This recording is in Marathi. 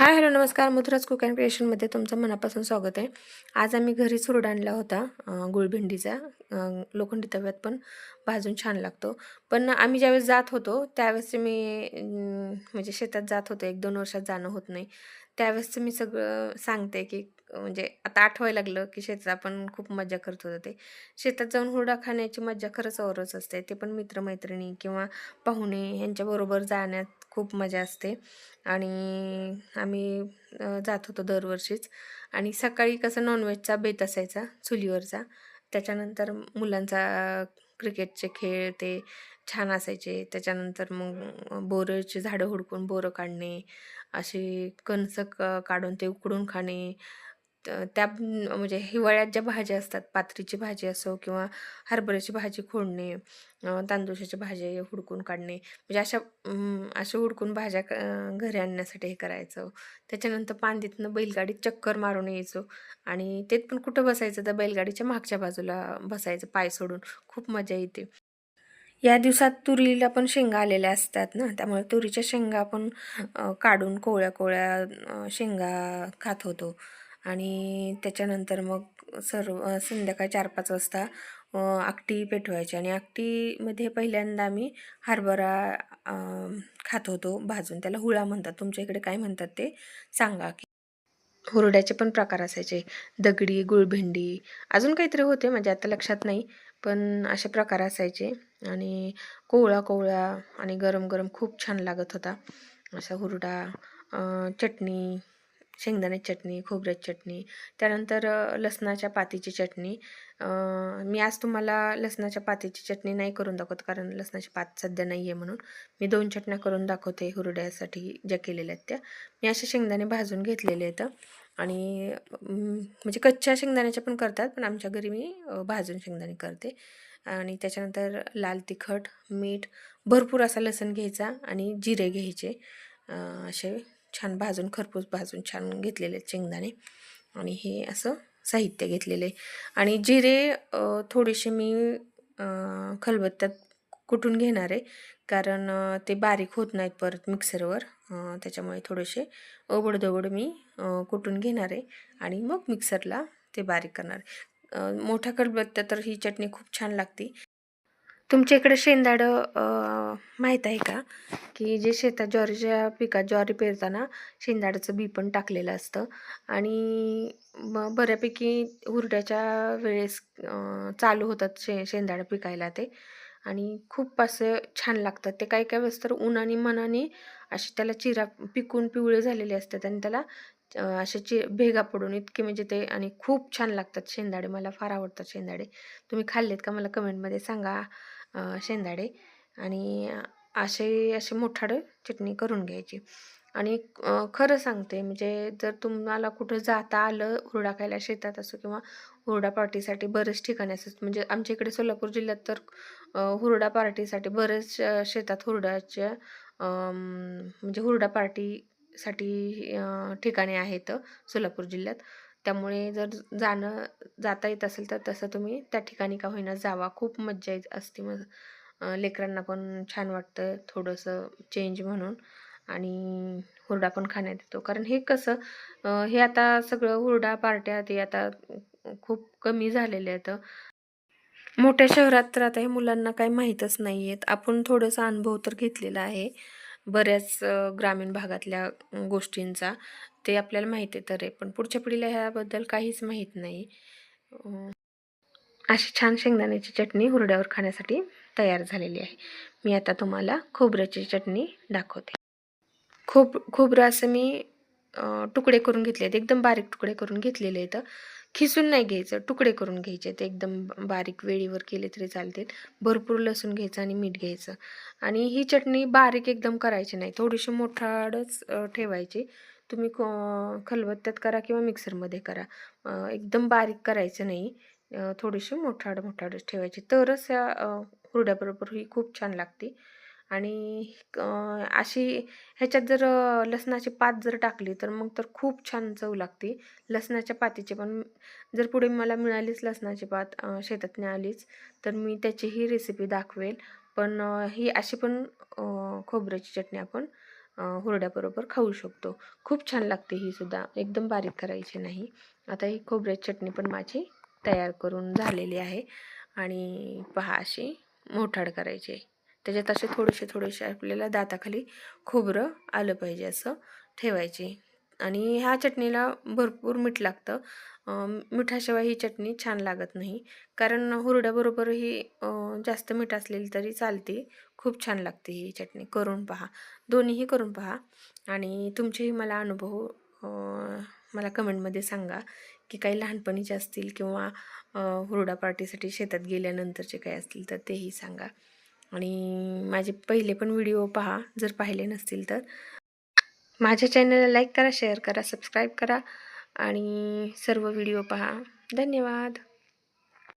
हाय हॅलो नमस्कार. मधुराज कुक अँड क्रिएशनमध्ये तुमचं मनापासून स्वागत आहे. आज आम्ही घरीच हुरडा आणला होता गुळभिंडीचा. गुळभेंडीचा लोखंडी तव्यात पण भाजून छान लागतो. पण आम्ही ज्यावेळेस जात होतो त्यावेळेस मी म्हणजे शेतात जात होतो एक दोन वर्षात जाणं होत नाही. त्यावेळेसचं मी सगळं सांगते की म्हणजे आता आठवायला लागलं की शेतात आपण खूप मजा करत होतो ते. शेतात जाऊन हुरडा खाण्याची मजा खरंच औरच असते. ते पण मित्रमैत्रिणी किंवा पाहुणे यांच्याबरोबर जाण्यात खूप मजा असते. आणि आम्ही जात होतो दरवर्षीच. आणि सकाळी कसं नॉनव्हेजचा बेत असायचा चुलीवरचा. त्याच्यानंतर मुलांचा क्रिकेटचे खेळ ते छान असायचे. त्याच्यानंतर मग बोरचे झाडं हुडकून बोरं काढणे. अशी कणसं क काढून ते उकडून खाणे. त्या म्हणजे हिवाळ्यात ज्या भाज्या असतात पात्रीची भाजी असो किंवा हरभऱ्याची भाजी खोडणे अ, तांदूळाची भाजी हुडकून काढणे म्हणजे अशा अशा हुडकून भाज्या घरी आणण्यासाठी हे करायचं. त्याच्यानंतर पांदीतनं बैलगाडीत चक्कर मारून यायचो आणि तेच पण कुठं बसायचं? तर बैलगाडीच्या मागच्या बाजूला बसायचं पाय सोडून. खूप मजा येते. या दिवसात तुरीला पण शेंगा आलेल्या असतात ना? त्यामुळे तुरीच्या शेंगा आपण काढून कोवळ्या कोवळ्या शेंगा खात होतो. आणि त्याच्यानंतर मग सर्व संध्याकाळी चार पाच वाजता आकटी पेटवायची. आणि आकटीमध्ये पहिल्यांदा आम्ही हरभरा खात होतो भाजून. त्याला हुळा म्हणतात. तुमच्या इकडे काय म्हणतात ते सांगा की. हुरड्याचे पण प्रकार असायचे. दगडी गुळभेंडी अजून काहीतरी होते म्हणजे आता लक्षात नाही पण असे प्रकार असायचे. आणि कोवळा कोवळा आणि गरम गरम खूप छान लागत होता. असा हुरडा चटणी शेंगदाण्याची चटणी खोबऱ्याची चटणी त्यानंतर लसणाच्या पातीची चटणी. मी आज तुम्हाला लसणाच्या पातीची चटणी नाही करून दाखवत कारण लसणाची पात सध्या नाही आहे म्हणून. मी दोन चटण्या करून दाखवते हुरड्यासाठी ज्या केलेल्या आहेत त्या. मी असे शेंगदाणे भाजून घेतलेले आहेत आणि म्हणजे कच्च्या शेंगदाण्याच्या पण करतात पण आमच्या घरी मी भाजून शेंगदाणे करते. आणि त्याच्यानंतर लाल तिखट मीठ भरपूर असा लसण घ्यायचा आणि जिरे घ्यायचे असे छान भाजून खरपूस भाजून छान घेतलेले शेंगदाणे. आणि हे असं साहित्य घेतलेले आणि जिरे थोडेसे मी खलबत्त्यात कुटून घेणार आहे. कारण ते बारीक होत नाहीत परत मिक्सरवर. त्याच्यामुळे थोडेसे ओबडधोबड मी कुटून घेणार आहे. आणि मग मिक्सरला ते बारीक करणार आहे. मोठ्या खलबत्त्या तर ही चटणी खूप छान लागते. तुमच्या इकडे शेंदाडं माहीत आहे का? की जे शेतात ज्वारीच्या पिकात ज्वारी पेरताना शेंदाडाचं बी पण टाकलेलं असतं. आणि मग बऱ्यापैकी हुरड्याच्या वेळेस चालू होतात शे शेंदाडं पिकायला ते. आणि खूप असं छान लागतात. ते काही काही वेळेस तर उन्हाने मनाने असे त्याला चिरा पिकून पिवळे झालेले असतात आणि त्याला असे चि भेगा पडून इतके म्हणजे ते आणि खूप छान लागतात शेंदाडे. मला फार आवडतात शेंदाडे. तुम्ही खाल्लेत का? मला कमेंटमध्ये सांगा शेंदाडे. आणि असे असे मोठाडं चटणी करून घ्यायची. आणि खरं सांगते म्हणजे जर तुम्हाला कुठं जाता आलं हुरडा खायला शेतात असो किंवा हुरडा पार्टीसाठी बरेच ठिकाणी असतात म्हणजे आमच्या इकडे सोलापूर जिल्ह्यात तर हुरडा पार्टीसाठी बरेच शेतात हुरडाच्या म्हणजे हुरडा पार्टी साठी ठिकाणे आहेत सोलापूर जिल्ह्यात. त्यामुळे जर जाणं जाता येत असेल तर तसं तुम्ही त्या ठिकाणी का होईना जावा. खूप मज्जा येत असते मग लेकरांना पण छान वाटतं थोडंसं चेंज म्हणून. आणि हुरडा पण खाण्यात येतो. कारण हे कसं हे आता सगळं हुरडा पार्ट्या ते आता खूप कमी झालेले आहेत. मोठ्या शहरात तर आता हे मुलांना काही माहीतच नाही आहेत आपण थोडंसं अनुभव तर घेतलेला आहे. बऱ्याच ग्रामीण भागातल्या गोष्टींचा ते आपल्याला माहिती आहे तर आहे. पण पुढच्या पिढीला ह्याबद्दल काहीच माहीत नाही. अशी छान शेंगदाण्याची चटणी हुरड्यावर खाण्यासाठी तयार झालेली आहे. मी आता तुम्हाला खोबऱ्याची चटणी दाखवते. खोब खोबरं असं मी तुकडे करून घेतले आहेत एकदम बारीक तुकडे करून घेतलेले आहेत. खिसून नाही घ्यायचं. तुकडे करून घ्यायचे ते एकदम बारीक वेळीवर केले तरी चालतील. भरपूर लसूण घ्यायचं आणि मीठ घ्यायचं. आणि ही चटणी बारीक एकदम करायची नाही. थोडीशी मोठाडच ठेवायची. तुम्ही खलबत्त्यात करा किंवा मिक्सरमध्ये करा. एकदम बारीक करायचं नाही. थोडीशी मोठाड मोठाडच ठेवायची. तरच या हुरड्याबरोबर ही खूप छान लागते. आणि अशी ह्याच्यात जर लसणाची पात जर टाकली तर मग तर खूप छान चव लागते. लसणाच्या पातीची पण जर पुढे मला मिळालीच लसणाची पात शेतात आलीच तर मी त्याचीही रेसिपी दाखवेल. पण ही अशी पण खोबऱ्याची चटणी आपण हुरड्याबरोबर खाऊ शकतो. खूप छान लागते ही सुद्धा. एकदम बारीक करायची नाही. आता ही खोबऱ्याची चटणी पण माझी तयार करून झालेली आहे. आणि पहा अशी मोठाड करायची त्याच्यात असे थोडेसे थोडेसे आपल्याला दाताखाली खोबरं आलं पाहिजे असं ठेवायचे. आणि ह्या चटणीला भरपूर मीठ लागतं. मिठाशिवाय ही चटणी छान लागत नाही. कारण हुरड्याबरोबर ही जास्त मीठ असलेली तरी चालते. खूप छान लागते ही चटणी. करून पहा. दोन्हीही करून पहा. आणि तुमचेही मला अनुभव मला कमेंटमध्ये सांगा की काही लहानपणीचे असतील किंवा हुरडा पार्टीसाठी शेतात गेल्यानंतरचे काही असतील तर तेही सांगा. आणि माझे पहिले पण व्हिडिओ पहा जर पाहिले नसतील तर. माझ्या चॅनलला लाईक करा शेअर करा सबस्क्राईब करा आणि सर्व व्हिडिओ पहा. धन्यवाद.